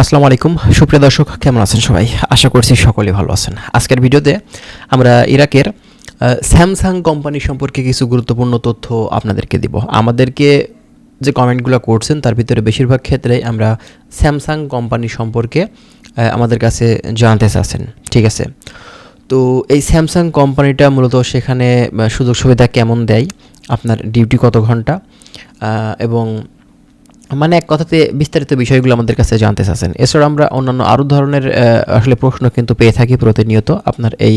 আসসালামু আলাইকুম। সুপ্রিয় দর্শক, কেমন আছেন সবাই? আশা করছি সকলেই ভালো আছেন। আজকের ভিডিওতে আমরা ইরাকের স্যামসাং কোম্পানি সম্পর্কে কিছু গুরুত্বপূর্ণ তথ্য আপনাদেরকে দিব। আমাদেরকে যে কমেন্টগুলো করছেন, তার ভিতরে বেশিরভাগ ক্ষেত্রে আমরা স্যামসাং কোম্পানি সম্পর্কে আমাদের কাছে জানতে চাচ্ছেন। ঠিক আছে? তো এই স্যামসাং কোম্পানিটা মূলত সেখানে সুযোগ সুবিধা কেমন দেয়? আপনার ডিউটি কত ঘণ্টা? এবং মানে এক কথাতে বিস্তারিত বিষয়গুলো আমাদের কাছে জানতে চাচ্ছেন। এছাড়া আমরা অন্যান্য আরও ধরনের আসলে প্রশ্ন কিন্তু পেয়ে থাকি প্রতিনিয়ত আপনার এই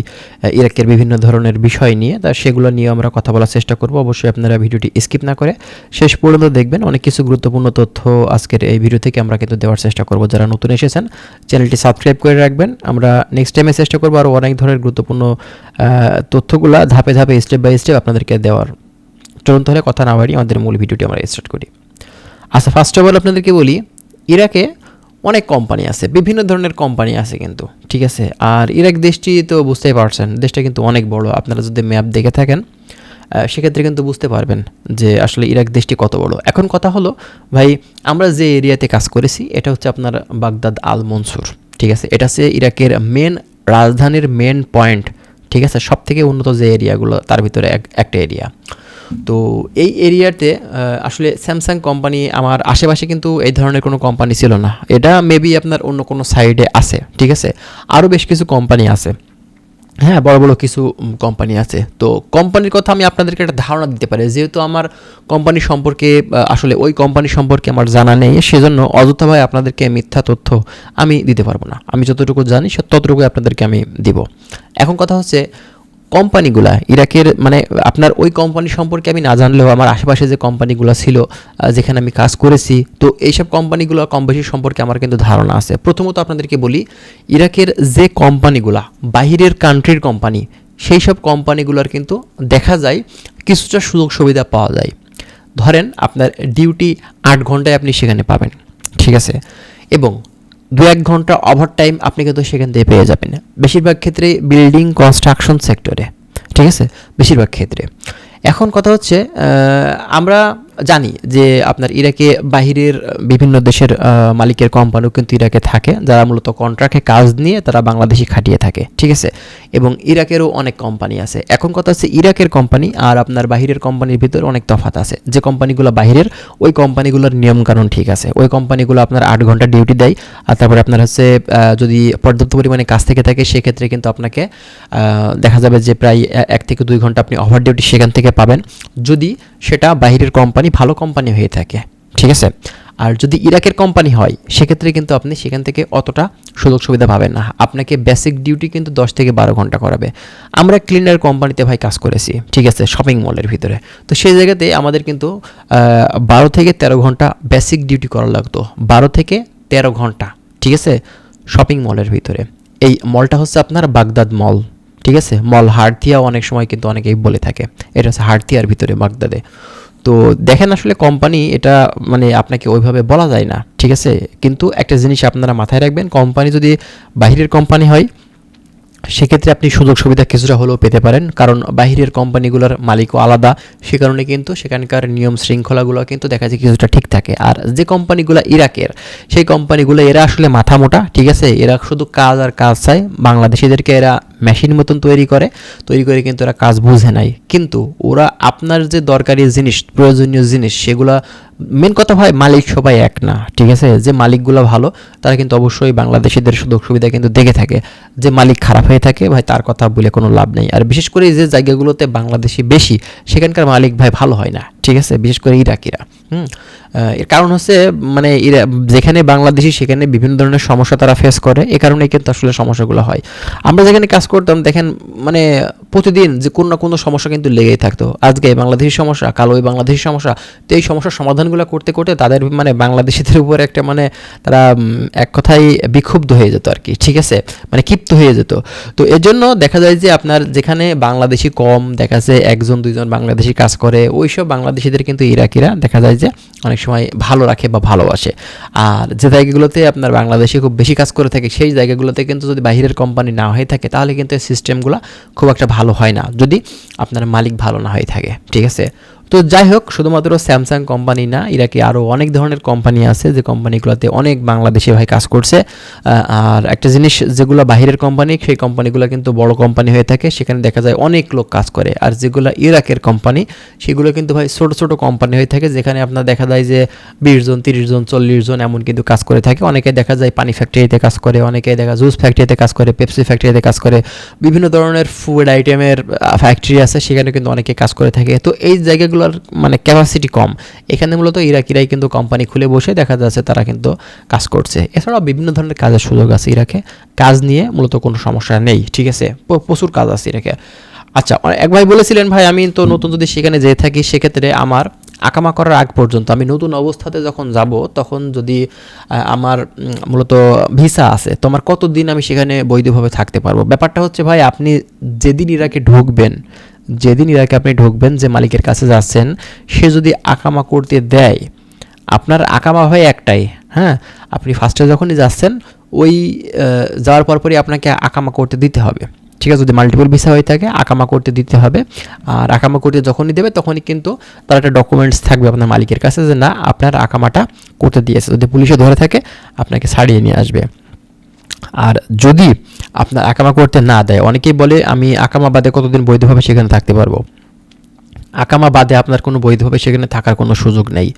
ইরাকের বিভিন্ন ধরনের বিষয় নিয়ে। তা সেগুলো নিয়ে আমরা কথা বলার চেষ্টা করব। অবশ্যই আপনারা ভিডিওটি স্কিপ না করে শেষ পর্যন্ত দেখবেন। অনেক কিছু গুরুত্বপূর্ণ তথ্য আজকের এই ভিডিও থেকে আমরা কিন্তু দেওয়ার চেষ্টা করব। যারা নতুন এসেছেন, চ্যানেলটি সাবস্ক্রাইব করে রাখবেন। আমরা নেক্সট টাইমে চেষ্টা করব আরও অনেক ধরনের গুরুত্বপূর্ণ তথ্যগুলা ধাপে ধাপে স্টেপ বাই স্টেপ আপনাদেরকে দেওয়ার। চলুন তাহলে কথা না বাড়ি আমাদের মূল ভিডিওটি আমরা স্টার্ট করি। আচ্ছা ফার্স্ট অফ অল আপনাদেরকে বলি, ইরাকে অনেক কোম্পানি আছে, বিভিন্ন ধরনের কোম্পানি আছে কিন্তু, ঠিক আছে? আর ইরাক দেশটি তো বুঝতেই পারছেন, দেশটা কিন্তু অনেক বড়, আপনারা যদি ম্যাপ দেখে থাকেন সেক্ষেত্রে কিন্তু বুঝতে পারবেন যে আসলে ইরাক দেশটি কত বড়। এখন কথা হলো, ভাই, আমরা যে এরিয়াতে কাজ করেছি, এটা হচ্ছে আপনার বাগদাদ আল মনসুর, ঠিক আছে? এটা হচ্ছে ইরাকের মেন রাজধানীর মেন পয়েন্ট ঠিক আছে? সব থেকে উন্নত যে এরিয়াগুলো, তার ভিতরে এক- একটা এরিয়া তো এই এরিয়াতে আসলে স্যামসাং কোম্পানি আমার আশেপাশে কিন্তু এই ধরনের কোনো কোম্পানি ছিল না। এটা মেবি আপনার অন্য কোনো সাইডে আছে, ঠিক আছে? আরও বেশ কিছু কোম্পানি আছে। হ্যাঁ বড় বড় কিছু কোম্পানি আছে। তো কোম্পানির কথা আমি আপনাদেরকে একটা ধারণা দিতে পারি। যেহেতু আমার কোম্পানি সম্পর্কে আসলে ওই কোম্পানি সম্পর্কে আমার জানা নেই, সেজন্য অযথাভাবে আপনাদেরকে মিথ্যা তথ্য আমি দিতে পারব না। আমি যতটুকু জানি, সে ততটুকু আপনাদেরকে আমি দিব। এখন কথা হচ্ছে কোম্পানিগুলা, ইরাকের মানে আপনার ওই কোম্পানি সম্পর্কে আমি না জানলেও আমার আশেপাশে যে কোম্পানিগুলো ছিল যেখানে আমি কাজ করেছি, তো এইসব কোম্পানিগুলো কম বেশি সম্পর্কে আমার কিন্তু ধারণা আছে। প্রথমত আপনাদেরকে বলি, ইরাকের যে কোম্পানিগুলা, বাহিরের কান্ট্রির কোম্পানি সেই সব কোম্পানিগুলোর কিন্তু দেখা যায় কিছুটা সুযোগ সুবিধা পাওয়া যায়। ধরেন আপনার ডিউটি আট ঘন্টায় আপনি সেখানে পাবেন, ঠিক আছে? এবং দু এক ঘণ্টা ওভার টাইম আপনি কিন্তু সেখান থেকে পেয়ে যাবেন। বেশিরভাগ ক্ষেত্রে বিল্ডিং কনস্ট্রাকশন সেক্টরে ঠিক আছে? বেশিরভাগ ক্ষেত্রে। এখন কথা হচ্ছে আমরা জানি যে আপনার ইরাকে বাহিরের বিভিন্ন দেশের মালিকের কোম্পানিও কিন্তু ইরাকে থাকে, যারা মূলত কন্ট্রাক্টে কাজ নিয়ে তারা বাংলাদেশি খাটিয়ে থাকে, ঠিক আছে? এবং ইরাকেরও অনেক কোম্পানি আছে। এখন কথা হচ্ছে ইরাকের কোম্পানি আর আপনার বাহিরের কোম্পানির ভিতরে অনেক তফাৎ আছে। যে কোম্পানিগুলো বাহিরের, ওই কোম্পানিগুলোর নিয়মকানুন ঠিক আছে। ওই কোম্পানিগুলো আপনার আট ঘণ্টা ডিউটি দেয় আর তারপরে আপনার হচ্ছে যদি পর্যাপ্ত পরিমাণে কাজ থেকে থাকে, সেক্ষেত্রে কিন্তু আপনাকে দেখা যাবে যে প্রায় এক থেকে দুই ঘণ্টা আপনি ওভার ডিউটি সেখান থেকে পাবেন। যদি সেটা বাহিরের কোম্পানি ভালো কোম্পানি হয়ে থাকে, ঠিক আছে? আর যদি ইরাকের কোম্পানি হয়, সেক্ষেত্রে কিন্তু আপনি সেখান থেকে অতটা সুযোগ সুবিধা পাবেন না। আপনাকে বেসিক ডিউটি কিন্তু দশ থেকে বারো ঘণ্টা করাবে। আমরা ক্লিনার কোম্পানিতে ভাই কাজ করেছি, ঠিক আছে শপিং মলের ভিতরে। তো সেই জায়গাতে আমাদের কিন্তু বারো থেকে তেরো ঘণ্টা বেসিক ডিউটি করা লাগতো। বারো থেকে তেরো ঘণ্টা, ঠিক আছে শপিং মলের ভিতরে। এই মলটা হচ্ছে আপনার বাগদাদ মল ঠিক আছে? মল হারথিয়া অনেক সময় কিন্তু অনেকেই বলে থাকে। এটা হচ্ছে হারথিয়ার ভিতরে বাগদাদে তো দেখেন আসলে কোম্পানি এটা মানে আপনাকে ওইভাবে বলা যায় না, ঠিক আছে? কিন্তু একটা জিনিস আপনারা মাথায় রাখবেন কোম্পানি যদি বাইরের কোম্পানি হয়, সেক্ষেত্রে আপনি সুযোগ সুবিধা কিছুটা হলেও পেতে পারেন। কারণ বাহিরের কোম্পানিগুলোর মালিকও আলাদা, সে কারণে কিন্তু সেখানকার নিয়ম শৃঙ্খলাগুলো কিন্তু দেখা যায় কিছুটা ঠিক থাকে। আর যে কোম্পানিগুলো ইরাকের, সেই কোম্পানিগুলো এরা আসলে মাথা মোটা, ঠিক আছে? এরা শুধু কাজ আর কাজ চায়। বাংলাদেশিদেরকে এরা মেশিন মতন তৈরি করে তৈরি করে কিন্তু ওরা কাজ বুঝে নাই। কিন্তু ওরা আপনার যে দরকারি জিনিস, প্রয়োজনীয় জিনিস, সেগুলা মেন কথা হয় মালিক সবাই এক না, ঠিক আছে? যে মালিকগুলো ভালো, তারা কিন্তু অবশ্যই বাংলাদেশিদের সুযোগ সুবিধা কিন্তু দেখে থাকে। যে মালিক খারাপ হয়ে থাকে, ভাই তার কথা বলে কোনো লাভ নেই। আর বিশেষ করে যে জায়গাগুলোতে বাংলাদেশি বেশি, সেখানকার মালিক ভাই ভালো হয় না, ঠিক আছে? বিশেষ করে ইরাকিরা, হুম? এর কারণ হচ্ছে মানে ইরা, যেখানে বাংলাদেশি, সেখানে বিভিন্ন ধরনের সমস্যা তারা ফেস করে। এ কারণে কিন্তু আসলে সমস্যাগুলো হয়। আমরা যেখানে কাজ করতাম, দেখেন মানে প্রতিদিন যে কোনো না কোনো সমস্যা কিন্তু লেগেই থাকতো। আজকে বাংলাদেশি সমস্যা, কাল ওই বাংলাদেশি সমস্যা, তো এই সমস্যার সমাধানগুলো করতে করতে তাদের মানে বাংলাদেশিদের উপর একটা মানে তারা এক কথায় বিক্ষুব্ধ হয়ে যেত আর কি, ঠিক আছে? মানে ক্ষিপ্ত হয়ে যেত। তো এর জন্য দেখা যায় যে আপনার যেখানে বাংলাদেশি কম, দেখা যায় একজন, দুইজন বাংলাদেশি কাজ করে, ওইসব বাংলাদেশিদের কিন্তু ইরাকিরা দেখা যায় যে অনেক সময় ভালো রাখে বা ভালোবাসে। আর যে জায়গাগুলোতে আপনার বাংলাদেশি খুব বেশি কাজ করে থাকে, সেই জায়গাগুলোতে কিন্তু যদি বাইরের কোম্পানি না হয়ে থাকে, তাহলে কিন্তু এই সিস্টেমগুলো খুব একটা ভালো হয় না, যদি আপনার মালিক ভালো না হয়ে থাকে, ঠিক আছে? তো যাই হোক, শুধুমাত্র স্যামসাং কোম্পানি না, ইরাকে আরও অনেক ধরনের কোম্পানি আছে যে কোম্পানিগুলোতে অনেক বাংলাদেশি ভাই কাজ করছে। আর একটা জিনিস যেগুলো বাহিরের কোম্পানি সেই কোম্পানিগুলো কিন্তু বড় কোম্পানি হয়ে থাকে, সেখানে দেখা যায় অনেক লোক কাজ করে। আর যেগুলো ইরাকের কোম্পানি সেগুলো কিন্তু ভাই ছোট ছোট কোম্পানি হয়ে থাকে, যেখানে আপনার দেখা যায় যে বিশ জন, তিরিশ জন, চল্লিশ জন এমন কিন্তু কাজ করে থাকে। অনেকে দেখা যায় পানি ফ্যাক্টরিতে কাজ করে, অনেকে দেখা জুস ফ্যাক্টরিতে কাজ করে পেপসি ফ্যাক্টরিতে কাজ করে, বিভিন্ন ধরনের ফুড আইটেমের ফ্যাক্টরি আছে, সেখানে কিন্তু অনেকে কাজ করে থাকে। তো এই জায়গাগুলোর মানে ক্যাপাসিটি কম। এখানে মূলত ইরাকিরাই কিন্তু কোম্পানি খুলে বসে দেখা যাচ্ছে তারা কিন্তু কাজ করছে। এছাড়াও বিভিন্ন ধরনের কাজের সুযোগ আছে ইরাকে। কাজ নিয়ে মূলত কোনো সমস্যা নেই, ঠিক আছে? প্রচুর কাজ আছে ইরাকে। আচ্ছা এক ভাই বলেছিলেন, ভাই, আমি তো নতুন যদি সেখানে যেয়ে থাকি, সেক্ষেত্রে আমার আকামা করার আগ পর্যন্ত, আমি নতুন অবস্থাতে যখন যাব, তখন যদি আমার মূলত ভিসা আছে, তো আমার কতদিন আমি সেখানে বৈধভাবে থাকতে পারব? ব্যাপারটা হচ্ছে, ভাই, আপনি যেদিন ইরাকে ঢুকবেন যেদিন ইরাকে আপনি ঢুকবেন যে মালিকের কাছে যাচ্ছেন, সে যদি আকামা করতে দেয়, আপনার আকামা হয় একটাই হ্যাঁ? আপনি ফার্স্টে যখনই যাচ্ছেন, ওই যাওয়ার পরপরই আপনাকে আকামা করতে দিতে হবে। ঠিক আছে, যদি মাল্টিপল ভিসা হয়ে থাকে, আকামা করতে দিতে হবে। আর আকামা করতে যখনই দেবে, তখনই কিন্তু তার একটা ডকুমেন্টস থাকবে আপনার মালিকের কাছে যে, না, আপনার আকামাটা করতে দিয়েছে। যদি পুলিশে ধরে থাকে, আপনাকে ছাড়িয়ে নিয়ে আসবে। আর যদি আপনার আকামা করতে না দেয়, অনেকেই বলে, আমি আকামা বাদে কতদিন বৈধভাবে সেখানে থাকতে পারব? আকামা বাদে আপনার কোনো বৈধভাবে সেখানে থাকার কোনো সুযোগ নেই।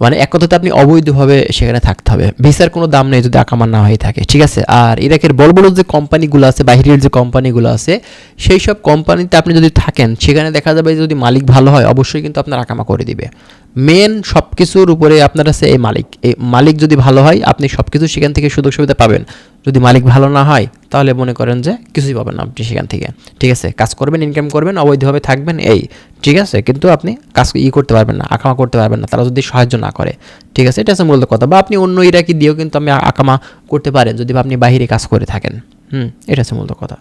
মানে এক কথাতে আপনি অবৈধভাবে সেখানে থাকতে হবে। ভিসার কোনো দাম নেই যদি আকামা না হয়ে থাকে, ঠিক আছে? আর ইরাকের বড় বড় যে কোম্পানিগুলো আছে, বাহিরের যে কোম্পানিগুলো আছে, সেই সব কোম্পানিতে আপনি যদি থাকেন, সেখানে দেখা যাবে যদি মালিক ভালো হয়, অবশ্যই কিন্তু আপনার আকামা করে দিবে। মেন সব কিছুর উপরে আপনার আছে এই মালিক। এই মালিক যদি ভালো হয়, আপনি সব কিছু সেখান থেকে সুযোগ সুবিধা পাবেন। যদি মালিক ভালো না হয়, তাহলে মনে করেন যে কিছুই পাবেন না আপনি সেখান থেকে। ঠিক আছে? কাজ করবেন ইনকাম করবেন, অবৈধভাবে থাকবেন, এই। ঠিক আছে? কিন্তু আপনি কাজ ই করতে পারবেন না, আকামা করতে পারবেন না, তারা যদি সাহায্য না করে। ঠিক আছে? এটা হচ্ছে মূলত কথা। বা আপনি অন্য ইরাকি দিয়েও কিন্তু আমি আকামা করতে পারেন, যদি আপনি বাইরে কাজ করে থাকেন। হুম? এটা হচ্ছে মূলত কথা।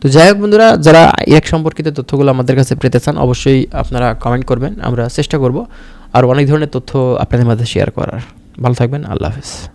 তো যাই হোক বন্ধুরা, যারা ইরাক সম্পর্কিত তথ্যগুলো আমাদের কাছে পেতে চান, অবশ্যই আপনারা কমেন্ট করবেন, আমরা চেষ্টা করব। আর অনেক ধরনের তথ্য আপনাদের মাঝে শেয়ার করার। ভালো থাকবেন আল্লাহ হাফিজ।